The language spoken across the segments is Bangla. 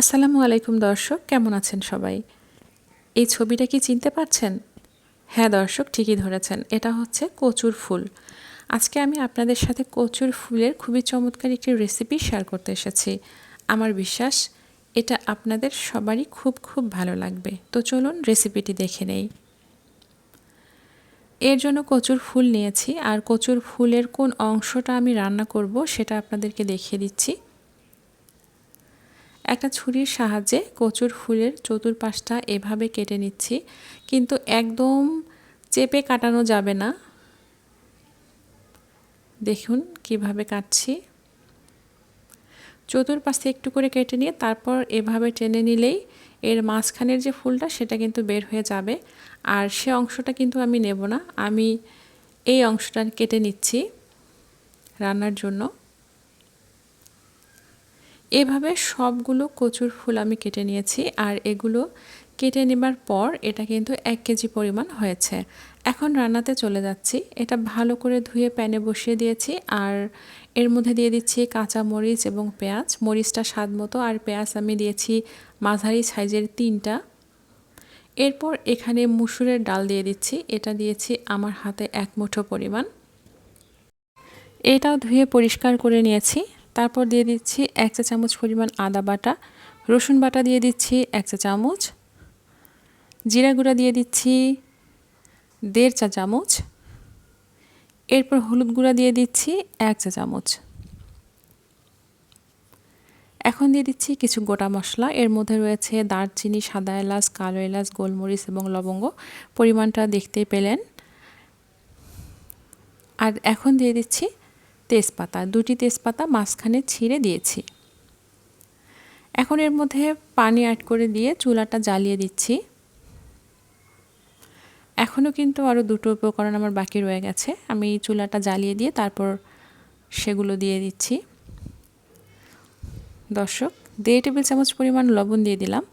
আসসালামু আলাইকুম দর্শক, কেমন আছেন সবাই? এই ছবিটা কি চিনতে পারছেন? হ্যাঁ দর্শক, ঠিকই ধরেছেন, এটা হচ্ছে কচুর ফুল। আজকে আমি আপনাদের সাথে কচুর ফুলের খুবই চমৎকার একটি রেসিপি শেয়ার করতে এসেছি। আমার বিশ্বাস, এটা আপনাদের সবারই খুব খুব ভালো লাগবে। তো চলুন রেসিপিটি দেখে নেই। এর জন্য কচুর ফুল নিয়েছি, আর কচুর ফুলের কোন অংশটা আমি রান্না করব সেটা আপনাদেরকে দেখিয়ে দিচ্ছি। একটা ছুরির সাহায্যে কচুর ফুলের চতুর্পাশটা এভাবে কেটে নিচ্ছি। কিন্তু একদম চেপে কাটানো যাবে না। দেখুন কীভাবে কাটছি। চতুর্পাশ একটু করে কেটে নিয়ে তারপর এভাবে টেনে নিলেই এর মাঝখানের যে ফুলটা সেটা কিন্তু বের হয়ে যাবে। আর সে অংশটা কিন্তু আমি নেব না। আমি এই অংশটা কেটে নিচ্ছি রান্নার জন্য। এভাবে সবগুলো কচুর ফুল আমি কেটে নিয়েছি আর এগুলো কেটে নেবার পর এটা কিন্তু এক কেজি পরিমাণ হয়েছে। এখন রান্নাতে চলে যাচ্ছি। এটা ভালো করে ধুয়ে প্যানে বসিয়ে দিয়েছি আর এর মধ্যে দিয়ে দিচ্ছি কাঁচা মরিচ এবং পেঁয়াজ। মরিচটা স্বাদ মতো আর পেঁয়াজ আমি দিয়েছি মাঝারি সাইজের তিনটা। এরপর এখানে মুসুরের ডাল দিয়ে দিচ্ছি। এটা দিয়েছি আমার হাতে এক মুঠো পরিমাণ। এটাও ধুয়ে পরিষ্কার করে নিয়েছি। তারপর দিয়ে দিচ্ছি এক চা চামচ পরিমাণ আদা বাটা, রসুন বাটা দিয়ে দিচ্ছি এক চা চামচ, জিরা গুঁড়া দিয়ে দিচ্ছি দেড় চা চামচ, এরপর হলুদ গুঁড়া দিয়ে দিচ্ছি এক চা চামচ। এখন দিয়ে দিচ্ছি কিছু গোটা মশলা, এর মধ্যে রয়েছে দারচিনি, সাদা এলাচ, কালো এলাচ, গোলমরিচ এবং লবঙ্গ, পরিমাণটা দেখতেই পেলেন। আর এখন দিয়ে দিচ্ছি তেজপাতা, দুটি তেজপাতা মাঝখানে ছিঁড়ে দিয়েছি। এখন এর মধ্যে পানি অ্যাড করে দিয়ে চুলাটা জ্বালিয়ে দিচ্ছি। এখনও কিন্তু আরও দুটো উপকরণ আমার বাকি রয়ে গেছে। আমি চুলাটা জ্বালিয়ে দিয়ে তারপর সেগুলো দিয়ে দিচ্ছি। দর্শক, দেড় টেবিল চামচ পরিমাণ লবণ দিয়ে দিলাম।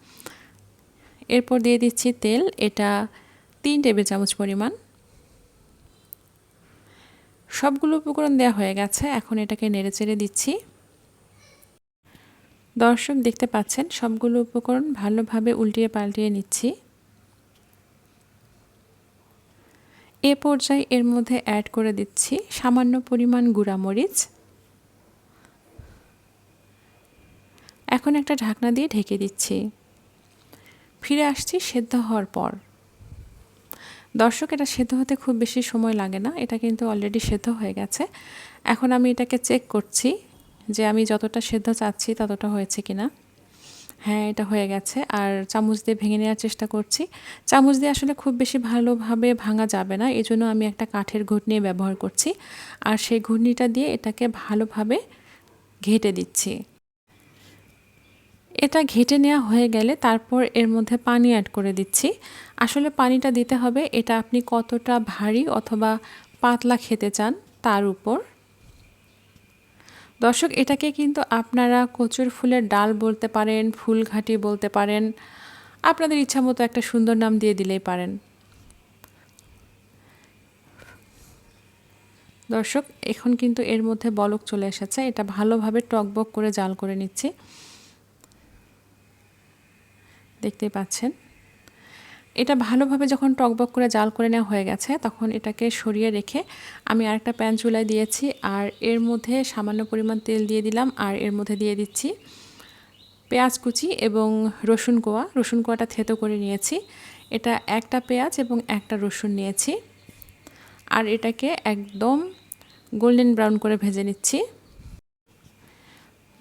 এরপর দিয়ে দিচ্ছি তেল। এটা তিন টেবিল চামচ পরিমাণ। সবগুলো উপকরণ দেওয়া হয়ে গেছে, এখন এটাকে নেড়ে চেড়ে দিচ্ছি। দর্শক দেখতে পাচ্ছেন, সবগুলো উপকরণ ভালোভাবে উল্টিয়ে পাল্টিয়ে নিচ্ছি। এ পর্যায়ে এর মধ্যে অ্যাড করে দিচ্ছি সামান্য পরিমাণ গুঁড়ামরিচ। এখন একটা ঢাকনা দিয়ে ঢেকে দিচ্ছি। ফিরে আসছি সেদ্ধ হওয়ার পর। দর্শক, এটা সেদ্ধ হতে খুব বেশি সময় লাগে না, এটা কিন্তু অলরেডি সেদ্ধ হয়ে গেছে। এখন আমি এটাকে চেক করছি যে আমি যতটা সেদ্ধ চাচ্ছি ততটা হয়েছে কি না হ্যাঁ এটা হয়ে গেছে, আর চামচ দিয়ে ভেঙে নেওয়ার চেষ্টা করছি। চামচ দিয়ে আসলে খুব বেশি ভালোভাবে ভাঙা যাবে না এই জন্য আমি একটা কাঠের ঘুটনি ব্যবহার করছি। আর সেই ঘুটনিটা দিয়ে এটাকে ভালোভাবে ঘেটে দিচ্ছি। এটা ঘেটে নেওয়া হয়ে গেলে তারপর এর মধ্যে পানি অ্যাড করে দিচ্ছি। আসলে পানিটা দিতে হবে, এটা আপনি কতটা ভারী অথবা পাতলা খেতে চান তার উপর। দর্শক, এটাকে কিন্তু আপনারা কচুর ফুলের ডাল বলতে পারেন, ফুলঘাটি বলতে পারেন, আপনাদের ইচ্ছা মতো একটা সুন্দর নাম দিয়ে দিলেই পারেন। দর্শক, এখন কিন্তু এর মধ্যে বলক চলে এসেছে, এটা ভালোভাবে টকবক করে জাল করে নিচ্ছি। দেখতেই পাচ্ছেন। এটা ভালোভাবে যখন টকবক করে জাল করে নেওয়া হয়ে গেছে, তখন এটাকে সরিয়ে রেখে আমি আরেকটা প্যান চুলায় দিয়েছি আর এর মধ্যে সামান্য পরিমাণ তেল দিয়ে দিলাম আর এর মধ্যে দিয়ে দিচ্ছি পেঁয়াজ কুচি এবং রসুন কোয়া। রসুন কোয়াটা থেতো করে নিয়েছি। এটা একটা পেঁয়াজ এবং একটা রসুন নিয়েছি। আর এটাকে একদম গোল্ডেন ব্রাউন করে ভেজে নিচ্ছি।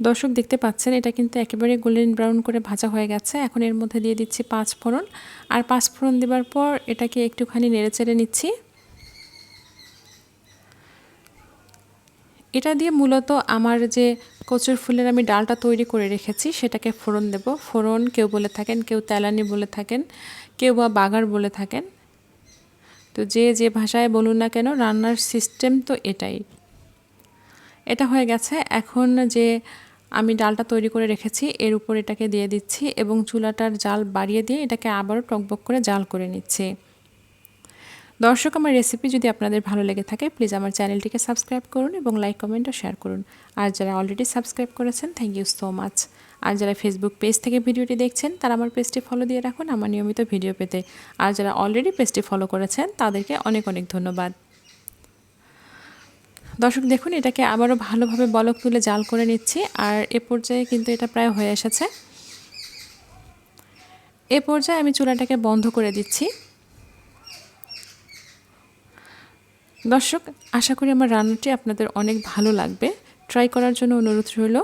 দর্শক দেখতে পাচ্ছেন, এটা কিন্তু একেবারে গোল্ডেন ব্রাউন করে ভাজা হয়ে গেছে। এখন এর মধ্যে দিয়ে দিচ্ছি পাঁচ ফোড়ন। আর পাঁচ ফোড়ন দেওয়ার পর এটাকে একটুখানি নেড়ে চেড়ে নিচ্ছি। এটা দিয়ে মূলত আমার যে কচুর ফুলের আমি ডালটা তৈরি করে রেখেছি, সেটাকে ফোড়ন দেব। ফোড়ন কেউ বলে থাকেন, কেউ তেলানি বলে থাকেন, কেউ বা বাগার বলে থাকেন। তো যে যে ভাষায় বলুন না কেন, রান্নার সিস্টেম তো এটাই। এটা হয়ে গেছে। এখন যে আমি ডালটা তৈরি করে রেখেছি, এর উপর এটাকে দিয়ে দিচ্ছি এবং চুলাটার জাল বাড়িয়ে দিয়ে এটাকে আবারও টকবক করে জাল করে নিচ্ছি। দর্শক, আমার রেসিপি যদি আপনাদের ভালো লেগে থাকে প্লিজ আমার চ্যানেলটিকে সাবস্ক্রাইব করুন এবং লাইক কমেন্ট ও শেয়ার করুন। আর যারা অলরেডি সাবস্ক্রাইব করেছেন থ্যাংক ইউ সো মাচ আর যারা ফেসবুক পেজ থেকে ভিডিওটি দেখছেন, তারা আমার পেজটি ফলো দিয়ে রাখুন আমার নিয়মিত ভিডিও পেতে। আর যারা অলরেডি পেজটি ফলো করেছেন, তাদেরকে অনেক অনেক ধন্যবাদ। দর্শক, দেখুন, এটাকে আবারও ভালোভাবে বলক তুলে জাল করে নিচ্ছি আর এ পর্যায়ে কিন্তু এটা প্রায় হয়ে এসেছে। এ পর্যায়ে আমি চুলাটাকে বন্ধ করে দিচ্ছি। দর্শক, আশা করি আমার রান্নাটি আপনাদের অনেক ভালো লাগবে। ট্রাই করার জন্য অনুরোধ রইল।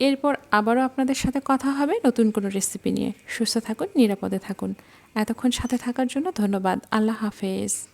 এরপর আবারও আপনাদের সাথে কথা হবে নতুন কোনো রেসিপি নিয়ে। সুস্থ থাকুন, নিরাপদে থাকুন। এতক্ষণ সাথে থাকার জন্য ধন্যবাদ। আল্লাহ হাফেজ।